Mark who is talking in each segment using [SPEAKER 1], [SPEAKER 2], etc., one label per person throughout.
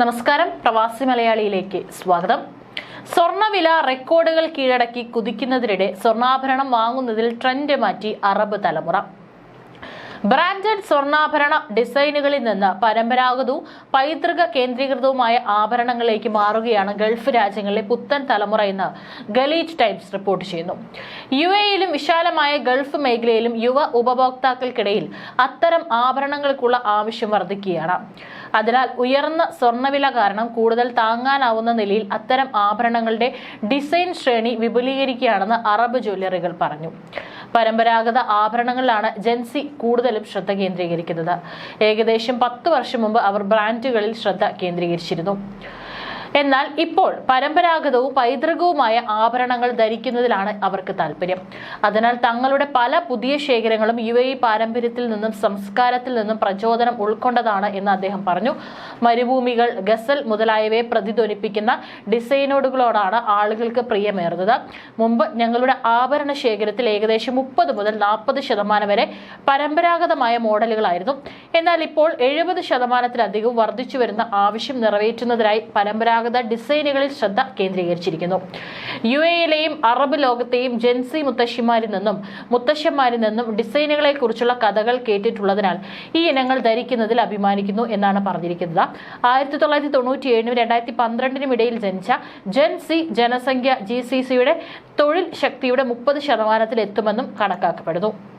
[SPEAKER 1] നമസ്കാരം. പ്രവാസി മലയാളിയിലേക്ക് സ്വാഗതം. സ്വർണവില റെക്കോർഡുകൾ കീഴടക്കി കുതിക്കുന്നതിനിടെ സ്വർണാഭരണം വാങ്ങുന്നതിൽ ട്രെൻഡ് മാറ്റി അറബ് തലമുറ. ബ്രാൻഡഡ് സ്വർണാഭരണ ഡിസൈനുകളിൽ നിന്ന് പരമ്പരാഗതവും പൈതൃക കേന്ദ്രീകൃതവുമായ ആഭരണങ്ങളിലേക്ക് മാറുകയാണ് ഗൾഫ് രാജ്യങ്ങളിലെ പുത്തൻ തലമുറ എന്ന് ഗലീജ് ടൈംസ് റിപ്പോർട്ട് ചെയ്യുന്നു. യു എയിലും വിശാലമായ ഗൾഫ് മേഖലയിലും യുവ ഉപഭോക്താക്കൾക്കിടയിൽ അത്തരം ആഭരണങ്ങൾക്കുള്ള ആവശ്യം വർദ്ധിക്കുകയാണ്. അതിനാൽ ഉയർന്ന സ്വർണവില കാരണം കൂടുതൽ താങ്ങാനാവുന്ന നിലയിൽ അത്തരം ആഭരണങ്ങളുടെ ഡിസൈൻ ശ്രേണി വിപുലീകരിക്കുകയാണെന്ന് അറബ് ജ്വല്ലറികൾ പറഞ്ഞു. പരമ്പരാഗത ആഭരണങ്ങളിലാണ് ജെൻസി കൂടുതലും ശ്രദ്ധ കേന്ദ്രീകരിക്കുന്നത്. ഏകദേശം പത്ത് വർഷം മുമ്പ് അവർ ബ്രാൻഡുകളിൽ ശ്രദ്ധ കേന്ദ്രീകരിച്ചിരുന്നു. എന്നാൽ ഇപ്പോൾ പരമ്പരാഗതവും പൈതൃകവുമായ ആഭരണങ്ങൾ ധരിക്കുന്നതിലാണ് അവർക്ക് താല്പര്യം. അതിനാൽ തങ്ങളുടെ പല പുതിയ ശേഖരങ്ങളും യു എ പാരമ്പര്യത്തിൽ നിന്നും സംസ്കാരത്തിൽ നിന്നും പ്രചോദനം ഉൾക്കൊണ്ടതാണ് എന്ന് അദ്ദേഹം പറഞ്ഞു. മരുഭൂമികൾ ഗസൽ മുതലായവയെ പ്രതിധ്വനിപ്പിക്കുന്ന ഡിസൈനോടുകളോടാണ് ആളുകൾക്ക് പ്രിയമേറുന്നത്. മുമ്പ് ഞങ്ങളുടെ ആഭരണ ശേഖരത്തിൽ ഏകദേശം മുപ്പത് മുതൽ നാൽപ്പത് ശതമാനം വരെ പരമ്പരാഗതമായ മോഡലുകളായിരുന്നു. എന്നാൽ ഇപ്പോൾ എഴുപത് ശതമാനത്തിലധികവും വർദ്ധിച്ചു വരുന്ന ആവശ്യം നിറവേറ്റുന്നതിനായി പരമ്പരാഗത ഡിസൈനുകളിൽ ശ്രദ്ധ കേന്ദ്രീകരിച്ചിരിക്കുന്നു. യു എയിലെയും അറബ് ലോകത്തെയും ജെൻസി മുത്തശ്ശിമാരിൽ നിന്നും മുത്തശ്ശന്മാരിൽ നിന്നും ഡിസൈനുകളെ കുറിച്ചുള്ള കഥകൾ കേട്ടിട്ടുള്ളതിനാൽ ഈ ഇനങ്ങൾ ധരിക്കുന്നതിൽ അഭിമാനിക്കുന്നു എന്നാണ് പറഞ്ഞിരിക്കുന്നത്. ആയിരത്തി തൊള്ളായിരത്തി തൊണ്ണൂറ്റി ഏഴിനും രണ്ടായിരത്തി പന്ത്രണ്ടിനും ഇടയിൽ ജനിച്ച ജെൻസി ജനസംഖ്യ ജി സി സിയുടെ തൊഴിൽ ശക്തിയുടെ മുപ്പത് ശതമാനത്തിൽ എത്തുമെന്നും കണക്കാക്കപ്പെടുന്നു.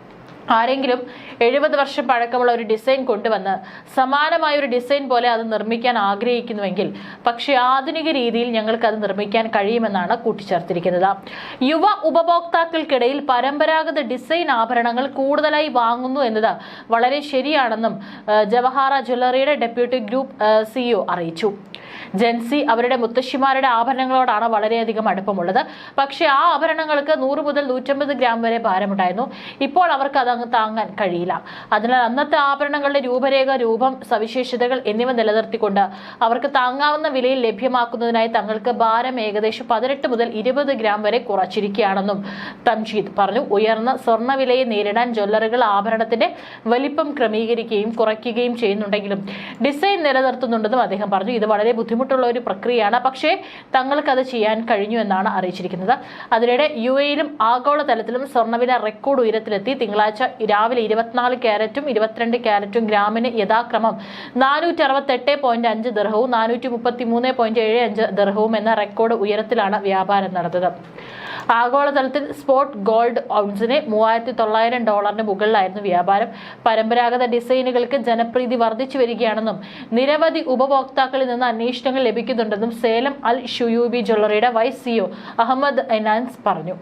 [SPEAKER 1] ആരെങ്കിലും എഴുപത് വർഷം പഴക്കമുള്ള ഒരു ഡിസൈൻ കൊണ്ടുവന്ന് സമാനമായ ഒരു ഡിസൈൻ പോലെ അത് നിർമ്മിക്കാൻ ആഗ്രഹിക്കുന്നുവെങ്കിൽ പക്ഷേ ആധുനിക രീതിയിൽ ഞങ്ങൾക്ക് അത് നിർമ്മിക്കാൻ കഴിയുമെന്നാണ് കൂട്ടിച്ചേർത്തിരിക്കുന്നത്. യുവ ഉപഭോക്താക്കൾക്കിടയിൽ പരമ്പരാഗത ഡിസൈൻ ആഭരണങ്ങൾ കൂടുതലായി വാങ്ങുന്നു എന്നത് വളരെ ശരിയാണെന്നും ജവഹാറ ജ്വല്ലറിയുടെ ഡെപ്യൂട്ടി ഗ്രൂപ്പ് സിഇഒ അറിയിച്ചു. ജെൻസി അവരുടെ മുത്തശ്ശിമാരുടെ ആഭരണങ്ങളോടാണ് വളരെയധികം അടുപ്പമുള്ളത്. പക്ഷേ ആ ആഭരണങ്ങൾക്ക് നൂറ് മുതൽ നൂറ്റമ്പത് ഗ്രാം വരെ ഭാരമുണ്ടായിരുന്നു. ഇപ്പോൾ അവർക്ക് അതങ്ങ് താങ്ങാൻ കഴിയില്ല. അതിനാൽ അന്നത്തെ ആഭരണങ്ങളുടെ രൂപരേഖ രൂപം സവിശേഷതകൾ എന്നിവ നിലനിർത്തിക്കൊണ്ട് അവർക്ക് താങ്ങാവുന്ന വിലയിൽ ലഭ്യമാക്കുന്നതിനായി തങ്ങൾക്ക് ഭാരം ഏകദേശം പതിനെട്ട് മുതൽ ഇരുപത് ഗ്രാം വരെ കുറച്ചിരിക്കുകയാണെന്നും തംജീദ് പറഞ്ഞു. ഉയർന്ന സ്വർണവിലയെ നേരിടാൻ ജ്വല്ലറികൾ ആഭരണത്തിന്റെ വലിപ്പം ക്രമീകരിക്കുകയും കുറയ്ക്കുകയും ചെയ്യുന്നുണ്ടെങ്കിലും ഡിസൈൻ നിലനിർത്തുന്നുണ്ടെന്നും അദ്ദേഹം പറഞ്ഞു. ഇത് വളരെ ബുദ്ധിമുട്ടുള്ള ഒരു പ്രക്രിയയാണ്. പക്ഷേ തങ്ങൾക്ക് അത് ചെയ്യാൻ കഴിഞ്ഞു എന്നാണ് അറിയിച്ചിരിക്കുന്നത്. അതിനിടെ യു എയിലും ആഗോളതലത്തിലും സ്വർണവില റെക്കോർഡ് ഉയരത്തിലെത്തി. തിങ്കളാഴ്ച രാവിലെ ഇരുപത്തിനാല് ക്യാരറ്റും ഇരുപത്തിരണ്ട് ക്യാരറ്റും ഗ്രാമിന് യഥാക്രമം നാനൂറ്റി അറുപത്തെട്ട് പോയിന്റ് അഞ്ച് ദർഹവും നാനൂറ്റി മുപ്പത്തി മൂന്ന് പോയിന്റ് ഏഴ് അഞ്ച് ദർഹവും എന്ന റെക്കോർഡ് ഉയരത്തിലാണ് വ്യാപാരം നടന്നത്. ആഗോളതലത്തിൽ സ്പോട്ട് ഗോൾഡ് ഔൺസിന് മൂവായിരത്തി തൊള്ളായിരം ഡോളറിന് മുകളിലായിരുന്നു വ്യാപാരം. പരമ്പരാഗത ഡിസൈനുകൾക്ക് ജനപ്രീതി വർദ്ധിച്ചു വരികയാണെന്നും നിരവധി ഉപഭോക്താക്കളിൽ നിന്ന് അന്വേഷണങ്ങൾ ലഭിക്കുന്നുണ്ടെന്നും സേലം അൽ ഷുയൂബി ജ്വല്ലറിയുടെ വൈസ് സിഒ അഹമ്മദ് എനാൻസ് പറഞ്ഞു.